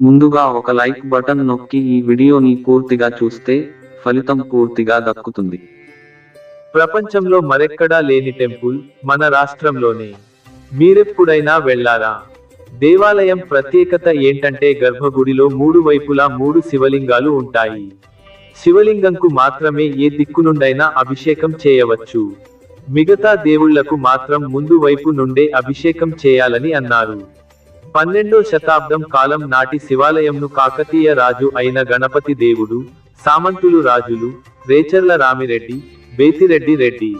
ముందుగా ఒక like button నొక్కి ఈ వీడియోని పూర్తిగా చూస్తే ఫలితం పూర్తిగా దక్కుతుంది. ప్రపంచంలో మరెక్కడా లేని టెంపుల్ మన రాష్ట్రంలోనే. మీరెప్పుడైనా వెళ్ళారా? దేవాలయం ప్రత్యేకత ఏంటంటే గర్భగుడిలో మూడు వైపులా మూడు శివలింగాలు ఉంటాయి. శివలింగంకు మాత్రమే ఏ దిక్కు నుండైనా అభిషేకం చేయవచ్చు. మిగతా దేవుళ్ళకు మాత్రం ముందు వైపు నుండే అభిషేకం చేయాలని అన్నారు. పన్నెండో శతాబ్దం కాలం నాటి శివాలయంను కాకతీయ రాజు అయిన గణపతి దేవుడు సామంతులు రాజులు రేచర్ల రామిరెడ్డి బేతిరెడ్డి రెడ్డి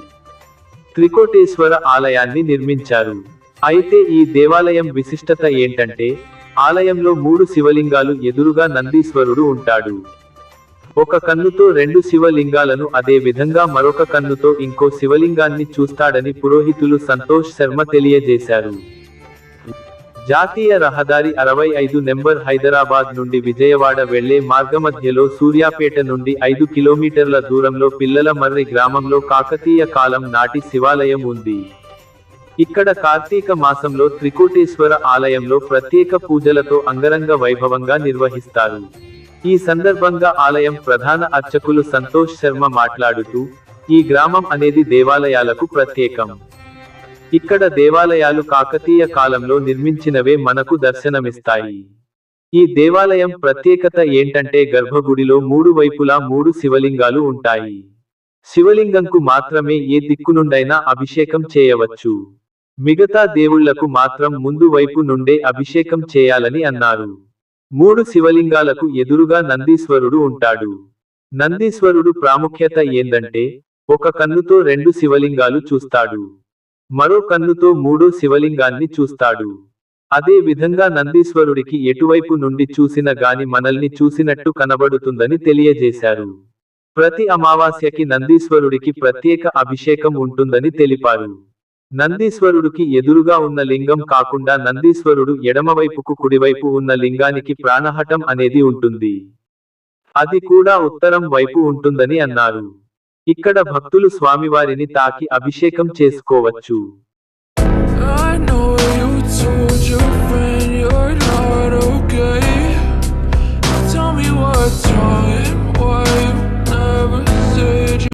త్రికోటేశ్వర ఆలయాన్ని నిర్మించారు. అయితే ఈ దేవాలయం విశిష్టత ఏంటంటే ఆలయంలో మూడు శివలింగాలు ఎదురుగా నందీశ్వరుడు ఉంటాడు. ఒక కన్నుతో రెండు శివలింగాలను అదే విధంగా మరొక కన్నుతో ఇంకో శివలింగాన్ని చూస్తాడని పురోహితులు సంతోష్ శర్మ తెలియజేశారు. జాతీయ రహదారి అరవై ఐదు నెంబర్ హైదరాబాద్ నుండి విజయవాడ వెళ్ళే మార్గమధ్యలో సూర్యాపేట నుండి ఐదు కిలోమీటర్ల దూరంలో పిల్లల మర్రి గ్రామంలో కాకతీయ కాలం నాటి శివాలయం ఉంది. ఇక్కడ కార్తీక మాసంలో త్రికోటేశ్వర ఆలయంలో ప్రత్యేక పూజలతో అంగరంగ వైభవంగా నిర్వహిస్తారు. ఈ సందర్భంగా ఆలయం ప్రధాన అర్చకులు సంతోష్ శర్మ మాట్లాడుతూ ఈ గ్రామం అనేది దేవాలయాలకు ప్రత్యేకం. ఇక్కడ దేవాలయాలు కాకతీయ కాలంలో నిర్మించినవే మనకు దర్శనమిస్తాయి. ఈ దేవాలయం ప్రత్యేకత ఏంటంటే గర్భగుడిలో మూడు వైపులా మూడు శివలింగాలు ఉంటాయి. శివలింగంకు మాత్రమే ఏ దిక్కు నుండైనా అభిషేకం చేయవచ్చు. మిగతా దేవుళ్ళకు మాత్రం ముందు వైపు నుండే అభిషేకం చేయాలని అన్నారు. మూడు శివలింగాలకు ఎదురుగా నందీశ్వరుడు ఉంటాడు. నందీశ్వరుడు ప్రాముఖ్యత ఏందంటే ఒక కన్నుతో రెండు శివలింగాలు చూస్తాడు. మరో కన్నుతో మూడో శివలింగాన్ని చూస్తాడు. అదే విధంగా నందీశ్వరుడికి ఎటువైపు నుండి చూసిన గాని మనల్ని చూసినట్టు కనబడుతుందని తెలియజేశారు. ప్రతి అమావాస్యకి నందీశ్వరుడికి ప్రత్యేక అభిషేకం ఉంటుందని తెలిపారు. నందీశ్వరుడికి ఎదురుగా ఉన్న లింగం కాకుండా నందీశ్వరుడు ఎడమవైపుకు కుడివైపు ఉన్న లింగానికి ప్రాణహటం అనేది ఉంటుంది. అది కూడా ఉత్తరం వైపు ఉంటుందని అన్నారు. ఇక్కడ భక్తులు స్వామివారిని తాకి అభిషేకం చేసుకోవచ్చు.